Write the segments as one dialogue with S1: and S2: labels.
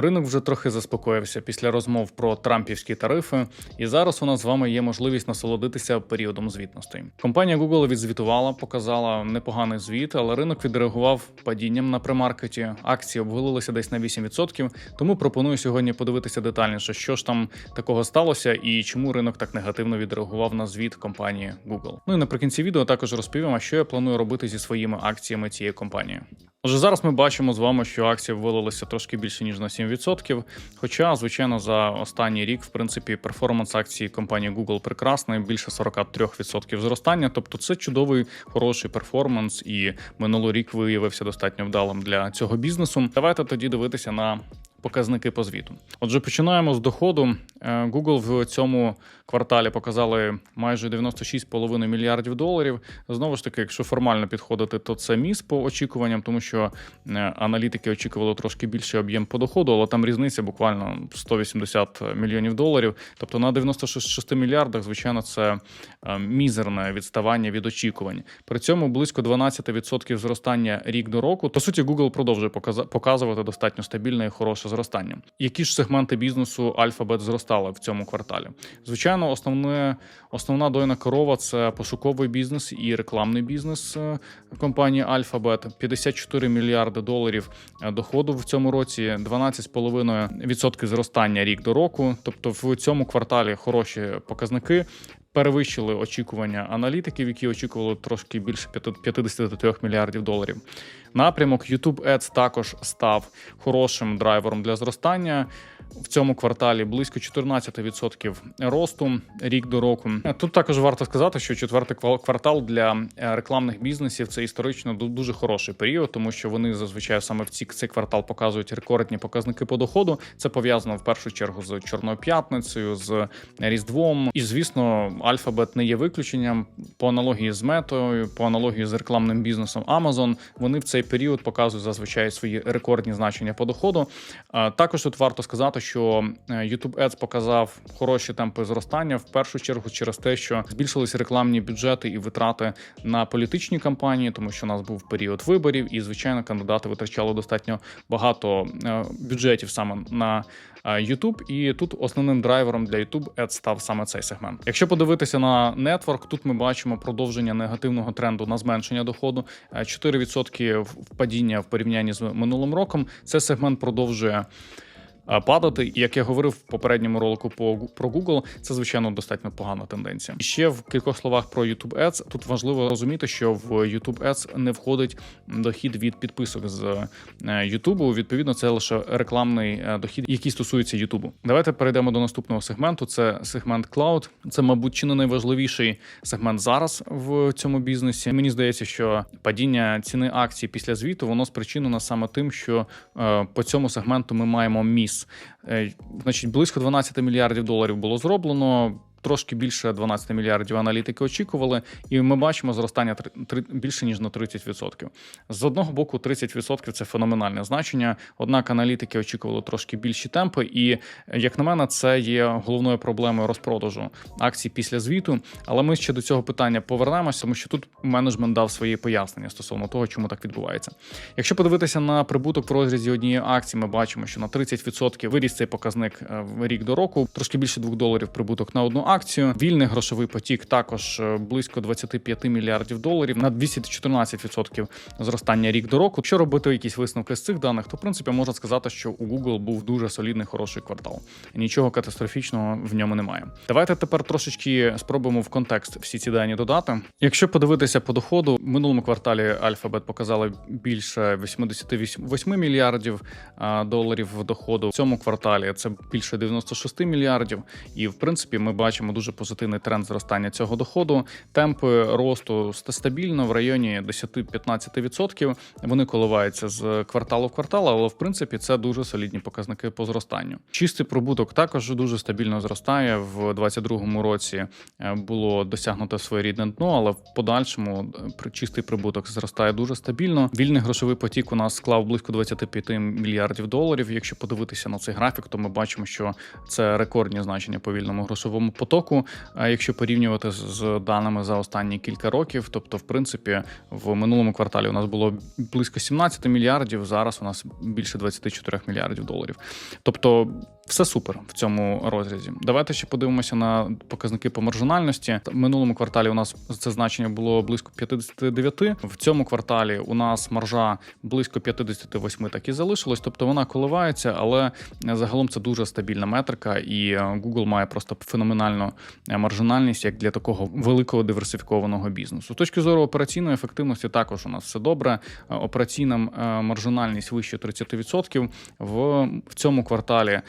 S1: Ринок вже трохи заспокоївся після розмов про трампівські тарифи, і зараз у нас з вами є можливість насолодитися періодом звітностей. Компанія Google відзвітувала, показала непоганий звіт, але ринок відреагував падінням на премаркеті. Акції обвалилися десь на 8%, Тому пропоную сьогодні подивитися детальніше, що ж там такого сталося і чому ринок так негативно відреагував на звіт компанії Google. Ну і наприкінці відео також розповім, а що я планую робити зі своїми акціями цієї компанії. Отже, зараз ми бачимо з вами, що акції ввалилися трошки більше ніж на 7%. Хоча, звичайно, за останній рік, в принципі, перформанс акції компанії Google прекрасний, більше 43% зростання. Тобто, це чудовий хороший перформанс, і минулий рік виявився достатньо вдалим для цього бізнесу. Давайте тоді дивитися на. Показники по звіту. Отже, починаємо з доходу. Е, Google в цьому кварталі показали майже 96,5 мільярдів доларів. Знову ж таки, якщо формально підходити, то це міс по очікуванням, тому що е, аналітики очікували трошки більший об'єм по доходу, але там різниця буквально 180 мільйонів доларів. Тобто на 96 мільярдах, звичайно, це е, мізерне відставання від очікувань. При цьому близько 12% зростання рік до року. По суті, Google продовжує показувати достатньо стабільне і хороше зростання. Які ж сегменти бізнесу Alphabet зростали в цьому кварталі? Звичайно, основне основна дойна корова це пошуковий бізнес і рекламний бізнес е, компанії Alphabet. 54 мільярди доларів е, доходу в цьому році, 12,5% зростання рік до року. Тобто в цьому кварталі хороші показники. Перевищили очікування аналітиків, які очікували трошки більше 53 мільярдів доларів. Напрямок YouTube Ads також став хорошим драйвером для зростання. В цьому кварталі близько 14% росту рік до року. Тут також варто сказати, що четвертий квартал для е, рекламних бізнесів це історично дуже хороший період, тому що вони зазвичай саме в ці цей квартал показують рекордні показники по доходу. Це пов'язано в першу чергу з Чорною п'ятницею, з Різдвом. І звісно, Alphabet не є виключенням по аналогії з метою, по аналогії з рекламним бізнесом Amazon. Вони в цей період показують зазвичай свої рекордні значення по доходу. Також тут варто сказати, що е, YouTube Ads показав хороші темпи зростання в першу чергу через те, що збільшилися рекламні бюджети і витрати на політичні кампанії, тому що у нас був період виборів, і звичайно, кандидати витрачали достатньо багато е, бюджетів саме на е, YouTube. І тут основним драйвером для YouTube Ads став саме цей сегмент. Якщо подивитися на нетворк, тут ми бачимо продовження негативного тренду на зменшення доходу. Е, 4% впадіння в порівнянні з минулим роком. Це сегмент продовжує. Е, Падати, і як я говорив в попередньому ролику по про Google, це звичайно достатньо погана тенденція. І ще в кількох словах про YouTube Ads. Тут важливо розуміти, що в YouTube Ads не входить дохід від підписок з е, YouTube. Відповідно, це лише рекламний е, дохід, який стосується YouTube. Давайте перейдемо до наступного сегменту. Це сегмент Cloud. Це, мабуть, чи не найважливіший сегмент зараз в цьому бізнесі. Мені здається, що падіння ціни акцій після звіту воно спричинено саме тим, що по цьому сегменту ми маємо міс. Е, Значить, близько 12 мільярдів доларів було зроблено. Трошки більше 12 мільярдів аналітики очікували, і ми бачимо зростання більше ніж на 30%. З одного боку, 30% – це феноменальне значення. Однак аналітики очікували трошки більші темпи, і як на мене, це є головною проблемою розпродажу акцій після звіту. Але ми ще до цього питання повернемося, тому що тут менеджмент дав свої пояснення стосовно того, чому так відбувається. Якщо подивитися на прибуток в розрізі однієї акції, ми бачимо, що на 30% виріс цей показник е, рік до року, трошки більше 2 доларів прибуток на одну акцію. Вільний грошовий потік також е, близько 25 мільярдів доларів на 214% зростання рік до року. Якщо робити якісь висновки з цих даних, то в принципі можна сказати, що у Google був дуже солідний хороший квартал. Нічого катастрофічного в ньому немає. Давайте тепер трошечки спробуємо в контекст всі ці дані додати. Якщо подивитися по доходу, в минулому кварталі Alphabet показали більше 88 мільярдів доларів доходу. В цьому кварталі це більше 96 мільярдів. І в принципі, ми бачимо дуже позитивний тренд зростання цього доходу. Темпи росту стабільно в районі 10-15%. Вони коливаються з кварталу в квартал, але в принципі це дуже солідні показники по зростанню. Чистий прибуток також дуже стабільно зростає. В 2022 році е, було досягнуто своєрідне дно, але в подальшому е, чистий прибуток зростає дуже стабільно. Вільний грошовий потік у нас склав близько 25 мільярдів доларів. Якщо подивитися на цей графік, то ми бачимо, що це рекордні значення по вільному грошовому потоку. Потоку, е, якщо порівнювати з- даними за останні кілька років. Тобто, в принципі, в минулому кварталі у нас було близько 17 мільярдів. Зараз у нас більше 24 мільярдів доларів. Тобто, все супер в цьому розрізі. Давайте ще подивимося на показники по маржинальності. В минулому кварталі у нас це значення було близько 59. В цьому кварталі у нас маржа близько 58 так і залишилось. Тобто вона коливається, але загалом це дуже стабільна метрика, і Google має просто феноменальну е, маржинальність як для такого великого диверсифікованого бізнесу. З точки зору операційної ефективності, також у нас все добре. Е, Операційна е, маржинальність вище 30%. В, цьому кварталі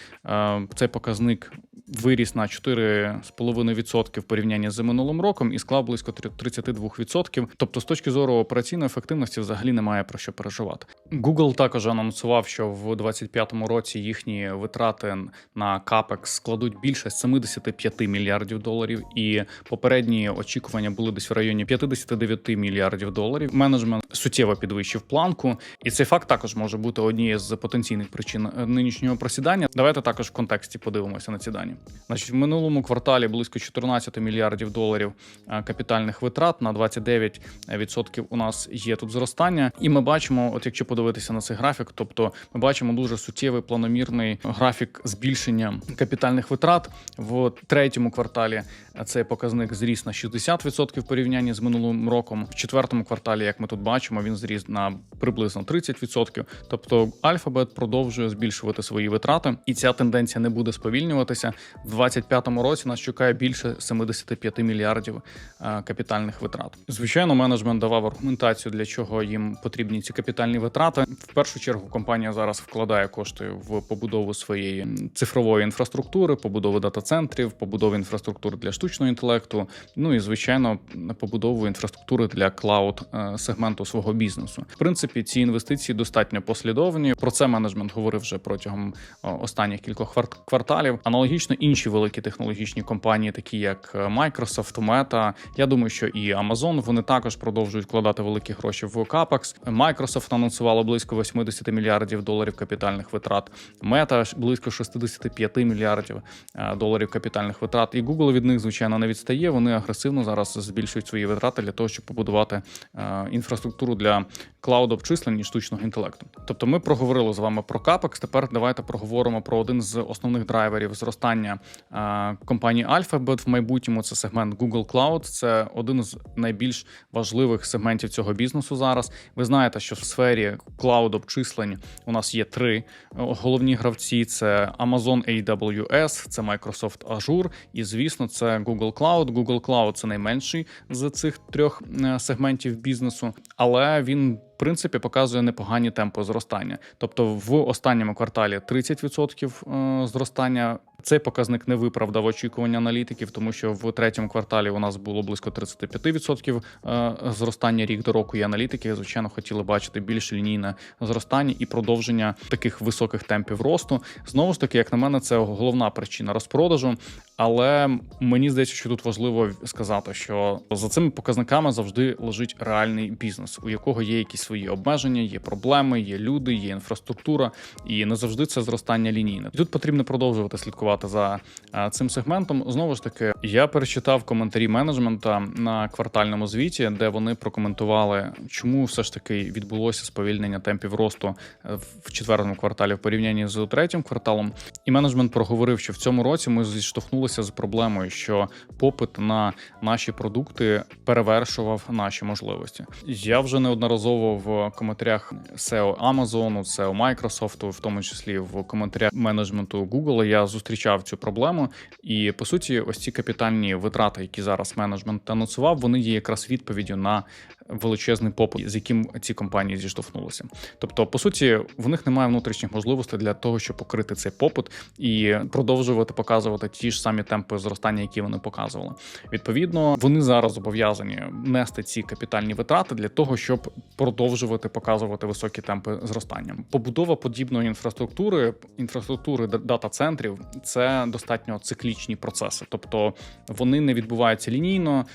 S1: цей показник виріс на 4,5% в порівнянні з минулим роком і склав близько 32%. Тобто, з точки зору операційної ефективності, взагалі немає про що переживати. Google також анонсував, що в 2025 році їхні витрати на капекс складуть більше 75 мільярдів доларів, і попередні очікування були десь в районі 59 мільярдів доларів. Менеджмент суттєво підвищив планку, і цей факт також може бути однією з потенційних причин нинішнього просідання. Давайте також в контексті подивимося на ці дані. Значить, в минулому кварталі близько 14 мільярдів доларів е, капітальних витрат на 29% у нас є тут зростання, і ми бачимо, от якщо подивитися на цей графік, тобто ми бачимо дуже суттєвий планомірний графік збільшення капітальних витрат в третьому кварталі. е, Цей показник зріс на 60% в порівнянні з минулим роком. В четвертому кварталі, як ми тут бачимо, він зріс на приблизно 30%. Тобто Alphabet продовжує збільшувати свої витрати, і ця тенденція не буде сповільнюватися. В 2025 році нас чекає більше 75 мільярдів е, капітальних витрат. Звичайно, менеджмент давав аргументацію, для чого їм потрібні ці капітальні витрати. В першу чергу компанія зараз вкладає кошти в побудову своєї цифрової інфраструктури, побудову дата-центрів, побудову інфраструктури для штучного інтелекту. Ну і звичайно, побудову інфраструктури для клауд е, сегменту свого бізнесу. В принципі, ці інвестиції достатньо послідовні. Про це менеджмент говорив вже протягом останніх кількох кварталів. Аналогічно інші великі технологічні компанії, такі як е, Microsoft, Meta, я думаю, що і Amazon, вони також продовжують вкладати великі гроші в Capex. Microsoft анонсувало близько 80 мільярдів доларів капітальних витрат. Meta близько 65 мільярдів е, доларів капітальних витрат. І Google від них, звичайно, не відстає. Вони агресивно зараз збільшують свої витрати для того, щоб побудувати е, інфраструктуру для клауд обчислень і штучного інтелекту. Тобто, ми проговорили з вами про Capex. Тепер давайте проговоримо про один з основних драйверів зростання е, компанії Alphabet в майбутньому. Це сегмент Google Cloud. Це один з найбільш важливих сегментів цього бізнесу зараз. Ви знаєте, що в сфері клауд обчислень у нас є три е, головні гравці: це Amazon AWS, це Microsoft Azure, і звісно, це Google Cloud. Google Cloud – це найменший з цих трьох е, сегментів бізнесу, але він. В принципі, показує непогані темпи зростання. Тобто, в останньому кварталі 30% е, зростання. Цей показник не виправдав очікування аналітиків, тому що в третьому кварталі у нас було близько 35% е, зростання рік до року. І аналітики, звичайно, хотіли бачити більш лінійне зростання і продовження таких високих темпів росту. Знову ж таки, як на мене, це головна причина розпродажу. Але мені здається, що тут важливо сказати, що за цими показниками завжди лежить реальний бізнес, у якого є якісь свої обмеження, є проблеми, є люди, є інфраструктура, і не завжди це зростання лінійне. І тут потрібно продовжувати слідкувати за е, цим сегментом. Знову ж таки, я перечитав коментарі менеджмента на квартальному звіті, де вони прокоментували, чому все ж таки відбулося сповільнення темпів росту е, в четвертому кварталі в порівнянні з третім кварталом. І менеджмент проговорив, що в цьому році ми зіштовхнулися з проблемою, що попит на наші продукти перевершував наші можливості. Я вже неодноразово в коментарях SEO Amazon, SEO Microsoft, в тому числі в коментарях менеджменту Google, я зустрічав цю проблему. І по суті, ось ці капітальні витрати, які зараз менеджмент анонсував, вони є якраз відповіддю на величезний попит, з яким ці компанії зіштовхнулися. Тобто, по суті, в них немає внутрішніх можливостей для того, щоб покрити цей попит і продовжувати показувати ті ж самі темпи зростання, які вони показували. Відповідно, вони зараз зобов'язані нести ці капітальні витрати для того, щоб продовжувати показувати високі темпи зростання. Побудова подібної інфраструктури, інфраструктури дата-центрів це достатньо циклічні процеси, тобто вони не відбуваються лінійно.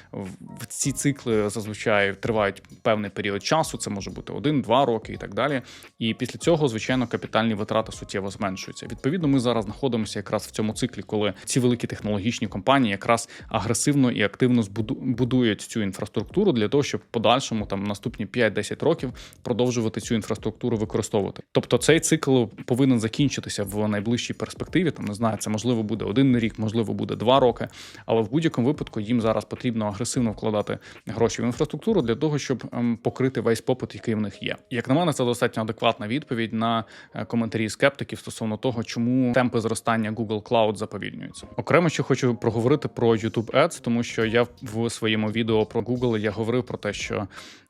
S1: Ці цикли зазвичай тривають певний період часу. Це може бути один-два роки і так далі. І після цього, звичайно, капітальні витрати суттєво зменшуються. Відповідно, ми зараз знаходимося якраз в цьому циклі, коли ці великі технологічні компанії якраз агресивно і активно збуду- будують цю інфраструктуру для того, щоб в подальшому там наступні 5-10 років продовжувати цю інфраструктуру використовувати. Тобто цей цикл повинен закінчитися в найближчій перспективі. Там не знаю, це можливо буде один рік, можливо, буде два роки. Але в будь-якому випадку їм зараз потрібно агресивно вкладати гроші в інфраструктуру для того, щоб ем, покрити весь попит, який в них є. Як на мене, це достатньо адекватна відповідь на е, коментарі скептиків стосовно того, чому темпи зростання Google Cloud заповільнюються. Окремо ще хочу проговорити про YouTube Ads, тому що я в своєму відео про Google я говорив про те, що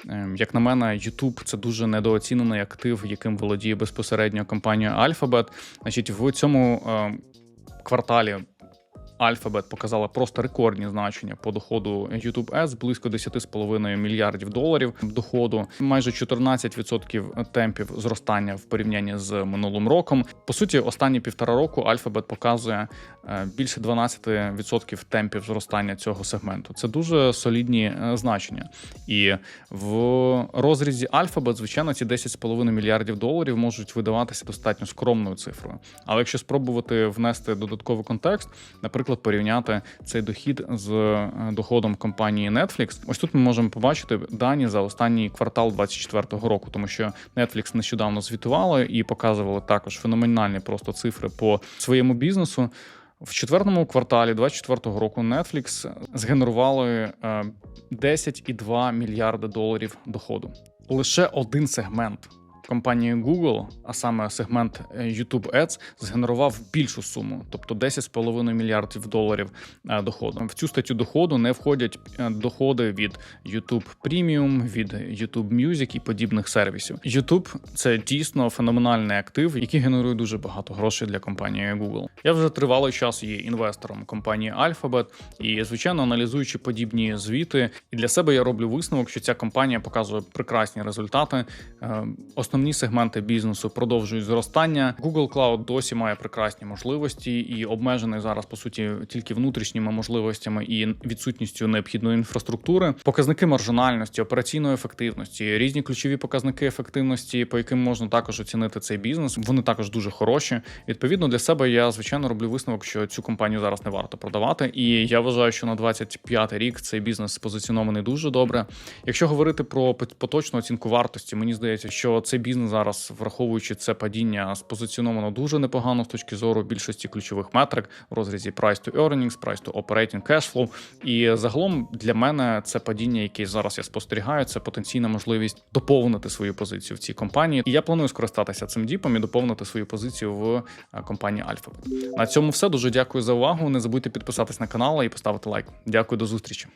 S1: ем, як на мене, YouTube – це дуже недооцінений актив, яким володіє безпосередньо компанія Alphabet. Значить, в цьому ем, кварталі. Alphabet показала просто рекордні значення по доходу YouTube Ads, близько 10,5 мільярдів доларів доходу, майже 14% темпів зростання в порівнянні з минулим роком. По суті, останні півтора року Alphabet показує е, більше 12% темпів зростання цього сегменту. Це дуже солідні е, значення. І в розрізі Alphabet, звичайно, ці 10,5 мільярдів доларів можуть видаватися достатньо скромною цифрою. Але якщо спробувати внести додатковий контекст, наприклад, порівняти цей дохід з е, доходом компанії Netflix, ось тут ми можемо побачити дані за останній квартал 2024 року, тому що Netflix нещодавно звітували і показували також феноменальні просто цифри по своєму бізнесу. В четвертому кварталі 2024 року Netflix згенерували е, 10,2 мільярди доларів доходу. Лише один сегмент компанії Google, а саме сегмент е, YouTube Ads, згенерував більшу суму, тобто 10,5 мільярдів доларів е, доходу. В цю статтю доходу не входять е, доходи від YouTube Premium, від YouTube Music і подібних сервісів. YouTube – це дійсно феноменальний актив, який генерує дуже багато грошей для компанії Google. Я вже тривалий час є інвестором компанії Alphabet і, звичайно, аналізуючи подібні звіти, і для себе я роблю висновок, що ця компанія показує прекрасні результати. Е, Основні сегменти бізнесу продовжують зростання. Google Cloud досі має прекрасні можливості і обмежений зараз по суті тільки внутрішніми можливостями і відсутністю необхідної інфраструктури. Показники маржинальності, операційної ефективності, різні ключові показники ефективності, по яким можна також оцінити цей бізнес. Вони також дуже хороші. Відповідно для себе я звичайно роблю висновок, що цю компанію зараз не варто продавати. І я вважаю, що на 25 рік цей бізнес позиціонований дуже добре. Якщо говорити про поточну оцінку вартості, мені здається, що цей бізнес зараз, враховуючи це падіння, спозиціоновано дуже непогано з точки зору більшості ключових метрик в розрізі price to earnings, price to operating cash flow. І загалом для мене це падіння, яке зараз я спостерігаю, це потенційна можливість доповнити свою позицію в цій компанії. І я планую скористатися цим діпом і доповнити свою позицію в е, компанії Alphabet. На цьому все дуже дякую за увагу. Не забудьте підписатись на канал і поставити лайк. Дякую до зустрічі.